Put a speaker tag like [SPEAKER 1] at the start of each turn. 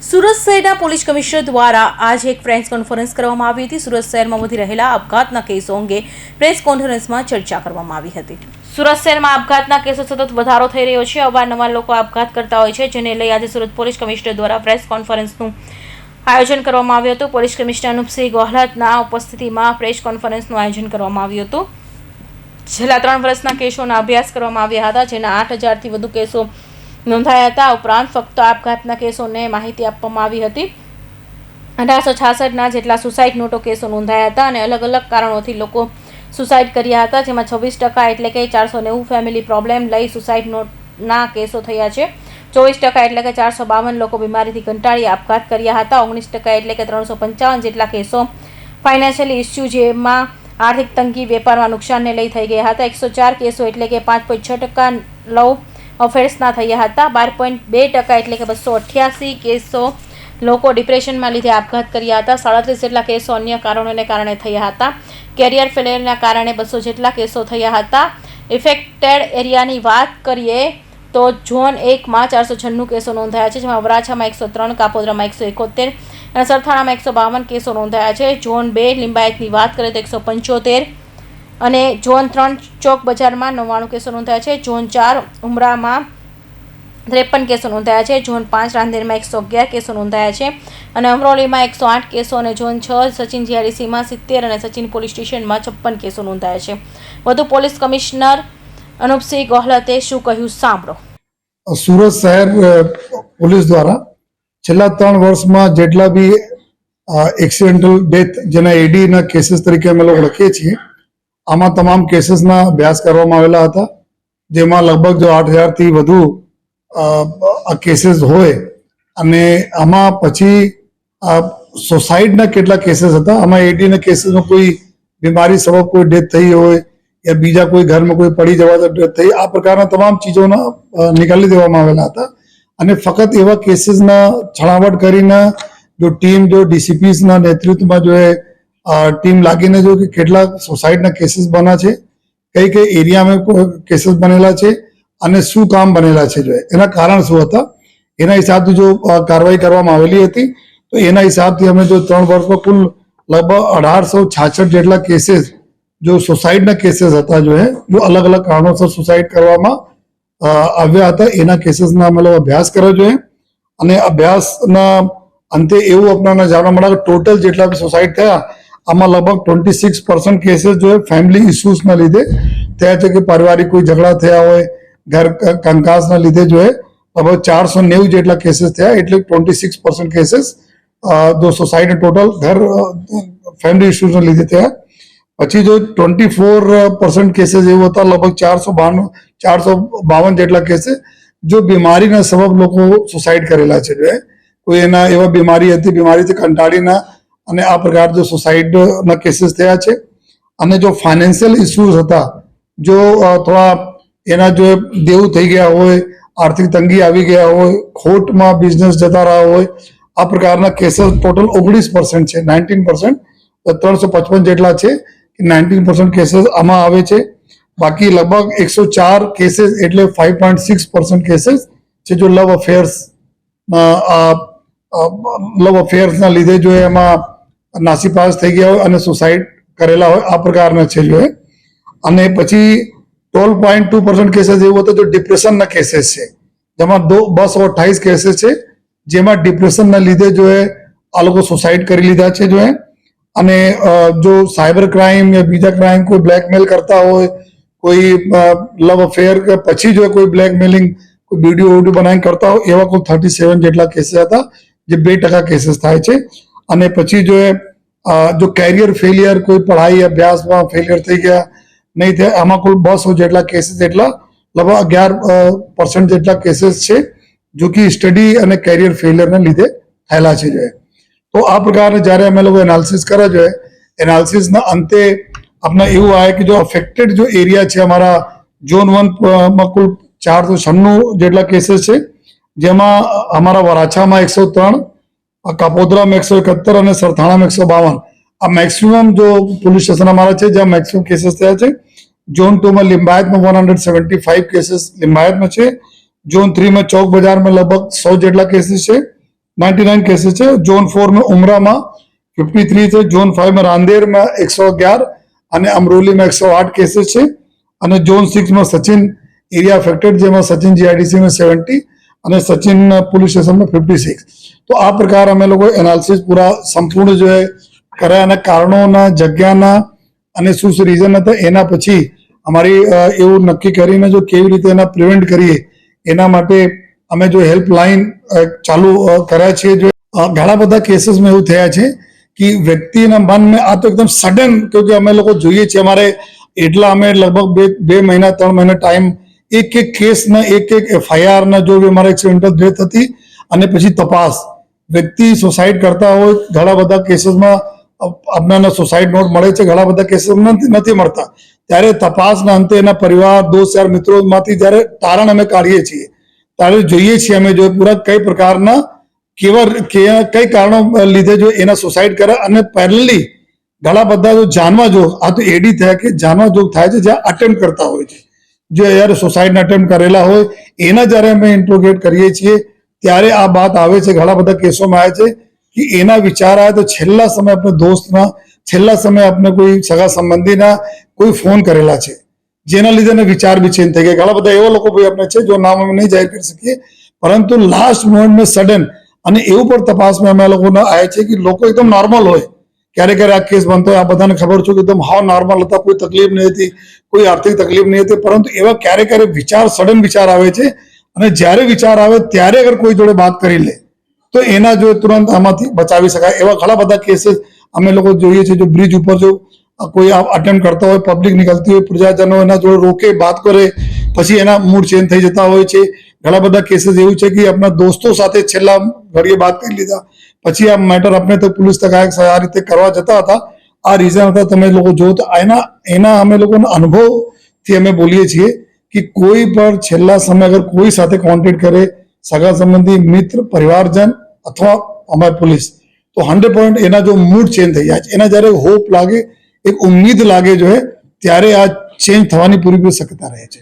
[SPEAKER 1] સુરત શહેરના police commissioner દ્વારા આજે એક પ્રેસ કોન્ફરન્સ કરવામાં આવી હતી. સુરત શહેરમાં વધી રહેલા આપઘાતના કેસો અંગે પ્રેસ કોન્ફરન્સમાં ચર્ચા કરવામાં આવી હતી. સુરત શહેરમાં આપઘાતના કેસો સતત વધારો થઈ રહ્યો છે. અવારનવાર લોકો આપઘાત કરતા હોય છે, જેને લઈ આજે સુરત પોલીસ કમિશનર દ્વારા પ્રેસ કોન્ફરન્સનું આયોજન કરવામાં આવ્યું હતું. પોલીસ કમિશનર અનુપસિંહ ગોહલતના ઉપસ્થિતિમાં પ્રેસ કોન્ફરન્સનું આયોજન કરવામાં આવ્યું હતું. છેલ્લા ત્રણ વર્ષના કેસોના અભ્યાસ કરવામાં આવ્યા હતા, જેના આઠ હજારથી વધુ કેસો નોંધાયા હતા ઉપરાંત ફક્ત આપઘાતના કેસોને માહિતી આપવામાં આવી હતી. અઢારસો છાસઠના જેટલા સુસાઇડ નોટો કેસો નોંધાયા હતા અને અલગ અલગ કારણોથી લોકો સુસાઇડ કર્યા હતા, જેમાં છવ્વીસ ટકા એટલે કે ચારસો નેવું ફેમિલી પ્રોબ્લેમ લઈ સુસાઇડ નોટના કેસો થયા છે. ચોવીસ ટકા એટલે કે ચારસો બાવન લોકો બીમારીથી કંટાળી આપઘાત કર્યા હતા, ઓગણીસ ટકા એટલે કે ત્રણસો પંચાવન જેટલા કેસો ફાઇનાન્શિયલ ઇસ્યુ જેમાં આર્થિક તંગી વેપારમાં નુકસાનને લઈ થઈ ગયા હતા. એકસો ચાર કેસો એટલે કે પાંચ પોઈન્ટ છ ટકા લવ અફેર્સના થયા હતા. બાર પોઈન્ટ બે ટકા એટલે કે બસો અઠ્યાસી કેસો લોકો ડિપ્રેશનમાં લીધે આપઘાત કર્યા હતા. સાડત્રીસ જેટલા કેસો અન્ય કારણોને કારણે થયા હતા. કેરિયર ફેલિયરના કારણે બસો જેટલા કેસો થયા હતા. ઇફેક્ટેડ એરિયાની વાત કરીએ તો ઝોન એકમાં ચારસો છન્નું કેસો નોંધાયા છે, જેમાં વરાછામાં એકસો ત્રણ, કાપોદ્રામાં એકસો એકોતેર અને સરથાણામાં એકસો બાવન કેસો નોંધાયા છે. ઝોન બે, લિંબાયતની વાત કરીએ તો એકસો પંચોતેર અને ઝોન ત્રણ ચોક બજારમાં નવ્વાણું કેસો નોંધાયા છે. ઝોન ચાર ઉમરામાં ત્રેપન કેસો નોંધાયા છે. ઝોન પાંચ રાંદેરમાં એકસો અગિયાર કેસો નોંધાયા છે. અને અમરોલીમાં એકસો આઠ કેસો અને ઝોન છ સચિન જીઆરડીસીમાં સિત્તેર અને સચિન પોલીસ સ્ટેશનમાં છપ્પન કેસો નોંધાયા છે. વધુ પોલીસ કમિશનર અનુપસિંહ ગોહલતે શું કહ્યું સાંભળો.
[SPEAKER 2] સુરત શહેર પોલીસ દ્વારા છેલ્લા ત્રણ વર્ષમાં જેટલા બી એક્સિડેન્ટલ ડેથ જેના એડીના કેસીસ તરીકે અમે લોકો લખીએ છીએ આમાં તમામ કેસીસના અભ્યાસ કરવામાં આવેલા હતા, જેમાં લગભગ જો આઠ હજારથી વધુ કેસીસ હોય, અને આમાં પછી સોસાઇડના કેટલા કેસીસ હતા, આમાં એટીના કેસીસમાં કોઈ બીમારી સબબ કોઈ ડેથ થઈ હોય, યા બીજા કોઈ ઘરમાં કોઈ પડી જવા ડેથ થઈ, આ પ્રકારના તમામ ચીજોના નિકાલી દેવામાં આવેલા હતા. અને ફક્ત એવા કેસીસના છણાવટ કરીને, જો ટીમ જો ડીસીપીસના નેતૃત્વમાં જો એ ટીમ લાગીને જો કે કેટલા સોસાઇટીના કેસીસ બના છે, કઈ કઈ એરિયામાં કેસીસ બનેલા છે અને શું કામ બનેલા છે જો એના કારણ શું હતા? એના હિસાબથી જો કાર્યવાહી કરવામાં આવેલી હતી, તો એના હિસાબથી અમે જો ત્રણ વર્ષમાં કુલ લગભગ અઢારસો છાછઠ જેટલા કેસીસ, જો સુસાઇડના કેસીસ હતા જો જો અલગ અલગ કારણોસર સુસાઇડ કરવામાં આવ્યા હતા, એના કેસીસના લોકો અભ્યાસ કર્યો જોઈએ અને અભ્યાસના અંતે એવું આપણને જાણવા મળ્યા કે ટોટલ જેટલા સુસાઇડ થયા આમાં લગભગ ટ્વેન્ટી સિક્સ પર્સન્ટ કેસીસ જો ફેમિલી ઇસ્યુઝના લીધે થયા છે કે પારિવારિક કોઈ ઝઘડા થયા હોય ઘર ક- કંકાસના લીધે જો એ લગભગ ચારસો નેવું જેટલા કેસીસ થયા એટલે ટ્વેન્ટી સિક્સ પર્સન્ટ કેસીસ જો સોસાયટી ટોટલ ઘર ફેમિલી ઇસ્યુઝના લીધે થયા પછી જો ટ્વેન્ટી ફોર પર્સન્ટ કેસીસ એવું હતા લગભગ ચારસો બાવન ચારસો બાવન જેટલા કેસીસ જો બીમારીના સબબ લોકો સુસાઇડ કરેલા છે જો એ કોઈ એના એવા બીમારી હતી બીમારીથી કંટાળીના અને આ પ્રકાર જો સુસાઇડના કેસીસ થયા છે, અને જો ફાઇનાન્શિયલ ઇસ્યુઝ હતા, જો થોડા એના જો દેવું થઈ ગયા હોય, આર્થિક તંગી આવી ગયા હોય, ખોટમાં બિઝનેસ જતા રહ્યા હોય, આ પ્રકારના કેસીસ ટોટલ ઓગણીસ પર્સન્ટ છે નાઇન્ટીન પર્સન્ટ ત્રણસો પચપન જેટલા છે નાઇન્ટીન પર્સન્ટ કેસીસ આમાં આવે છે. બાકી લગભગ એકસો ચાર કેસીસ એટલે five point six percent cases છે જો લવ અફેર્સ લવ અફેર્સના લીધે જો એમાં નાસીપાસ થઈ ગયા હોય અને સુસાઇડ કરેલા હોય, આ પ્રકારના છે જો અને પછી twelve point two percent cases એવું હતો, જો ડિપ્રેશનના કેસીસ છે. જેમાં દો, બસો અઠ્ઠાઈસ કેસીસ છે, જેમાં ડિપ્રેશનના લીધે જો આ લોકો સુસાઇડ કરી લીધા છે જો અને જો સાયબર ક્રાઇમ યા બીજા ક્રાઇમ કોઈ બ્લેકમેલ કરતા હોય, કોઈ લવ અફેર કે પછી જો કોઈ બ્લેકમેલિંગ કોઈ વીડિયો વીડિયો બનાવીને કરતા હોય, એવા કોઈ થર્ટી સેવન જેટલા કેસીસ હતા, જે બે ટકા કેસીસ થાય છે. અને પછી જો એ જો કેરિયર ફેલિયર કોઈ પઢાઈ, અભ્યાસમાં ફેલિયર થઈ ગયા, નહીં થયા, આમાં કુલ બસો જેટલા કેસીસ એટલા લગભગ અગિયાર પર્સન્ટ જેટલા કેસીસ છે, જો કે સ્ટડી અને કેરિયર ફેલિયરને લીધે થયેલા છે જો તો આ પ્રકારે જ્યારે અમે લોકો એનાલિસિસ કરે જોઈએ એનાલિસિસના અંતે આપણે એવું આવે કે જો અફેક્ટેડ જો એરિયા છે અમારા ઝોન વનમાં કુલ ચારસો છન્નું જેટલા કેસીસ છે, જેમાં અમારા વરાછામાં એકસો ત્રણ આ કાપોદરામાં એકસો એકહત્તર અને સરથાણામાં એકસો બાવન. આ મેક્સિમમ જો પોલીસ સ્ટેશન અમારા છે, જ્યાં મેક્સિમમ કેસીસ થયા છે ઝોન ટુમાં લિંબાયતમાં one hundred seventy five cases લિંબાયતમાં છે ઝોન થ્રીમાં ચોક બજારમાં લગભગ સો જેટલા કેસીસ છે નાઇન્ટી નાઇન કેસીસ છે ઝોન ફોરમાં ઉમરામાં ફિફ્ટી થ્રી છે ઝોન ફાઈવમાં રાંદેરમાં એકસો અગિયાર અને અમરોલીમાં એકસો આઠ કેસીસ છે, અને ઝોન સિક્સમાં સચિન એરિયા અફેક્ટેડ જેમાં સચિન જીઆઈડીસીમાં સેવન્ટી અને સચિન પોલીસ સ્ટેશનમાં ફિફ્ટી સિક્સ તો આ પ્રકાર અમે લોકો એનાલિસિસ પૂરા સંપૂર્ણ જે કર્યા અને કારણોના, જગ્યાના અને શું શું રીઝન હતા એના પછી અમારી એવું નક્કી કરીને જો કેવી રીતે એના પ્રિવેન્ટ કરીએ, એના માટે અમે જો હેલ્પલાઇન ચાલુ કર્યા છે જો ઘણા બધા કેસીસમાં એવું થયા છે કે વ્યક્તિના મનમાં આ તો એકદમ સડન કે અમે લોકો જોઈએ છીએ અમારે એટલા અમે લગભગ બે બે મહિના, ત્રણ મહિના ટાઈમ એક એક કેસના એક એક એફઆઈઆર ના જો અમારે એક્સિડન્ટલ ડેથ હતી અને પછી તપાસ. વ્યક્તિ સુસાઇડ કરતા હોય, ઘણા બધા કેસીસમાં આપણાને સુસાઇડ નોટ મળે છે, ઘણા બધા કેસીસમાં નથી મળતા. ત્યારે તપાસના અંતે એના પરિવાર, દોસ્ત યાર, મિત્રોમાંથી જ્યારે તારણ અમે કાઢીએ છીએ, ત્યારે જોઈએ છીએ અમે જો પૂરા કઈ પ્રકારના, કેવા કઈ કારણો લીધે જો એના સુસાઇડ કરે અને પહેલી, ઘણા બધા જો જાનવા જો, આ તો એડી થયા કે જાનવા જોગ થાય છે, જ્યાં અટેમ્પ કરતા હોય છે. જે યાર સુસાઇડના અટેમ્પ કરેલા હોય, એના જ્યારે અમે ઇન્ટ્રોગેટ કરીએ છીએ, ત્યારે આ વાત આવે છે, ઘણા બધા કેસોમાં આવે છે, કે એના વિચાર આવે તો છેલ્લા સમય આપણે દોસ્તના, છેલ્લા સમય આપણે કોઈ સગા સંબંધીના કોઈ ફોન કરેલા છે. જેના લીધે વિચાર બી ચેન્જ થઈ ગયા. ઘણા બધા એવા લોકો ભાઈ આપણે છે, જો નામ અમે નહીં જાહેર કરી શકીએ, પરંતુ લાસ્ટ મોમેન્ટમાં સડન અને એવું પણ તપાસમાં અમે લોકોને આવે છે કે લોકો એકદમ નોર્મલ હોય. ક્યારે ક્યારે આ કેસ બનતો આ બધાને ખબર છે કે એકદમ હાવ નોર્મલ હતા, કોઈ તકલીફ નહીં હતી, કોઈ આર્થિક તકલીફ નહીં હતી, પરંતુ એવા ક્યારે ક્યારે વિચાર સડન વિચાર આવે છે અને જ્યારે વિચાર આવે ત્યારે અગર કોઈ જોડે વાત કરી લે, તો એના જો તુરંત આમાંથી બચાવી શકાય. એવા ઘણા બધા કેસીસ અમે લોકો જોઈએ છીએ, જો બ્રિજ ઉપર જો કોઈ અટેમ્પ કરતા હોય પબ્લિક નીકળતી હોય, પ્રજાજનો એના જોડે રોકે, વાત કરે, પછી એના મૂડ ચેન્જ થઈ જતા હોય છે. ઘણા બધા કેસીસ એવું છે કે આપણા દોસ્તો સાથે છેલ્લા ઘડીએ વાત કરી લીધા પછી આ મેટર આપણે તો પોલીસ તક આ રીતે કરવા જતા હતા આ રીઝન હતા તમે લોકો જો તો એના એના અમે લોકોના અનુભવથી અમે બોલીએ છીએ કે કોઈ પણ છેલ્લા સમય અગર કોઈ સાથે કોન્ટેક્ટ કરે સગા સંબંધી મિત્ર પરિવારજન અથવા અમારી પોલીસ તો હંડ્રેડ પોઈન્ટ એના જો મૂડ ચેન્જ થઈ જાય છે એના જ્યારે હોપ લાગે એક ઉમ્મીદ લાગે જો હે ત્યારે આ ચેન્જ થવાની પૂરેપૂરી શક્યતા રહે છે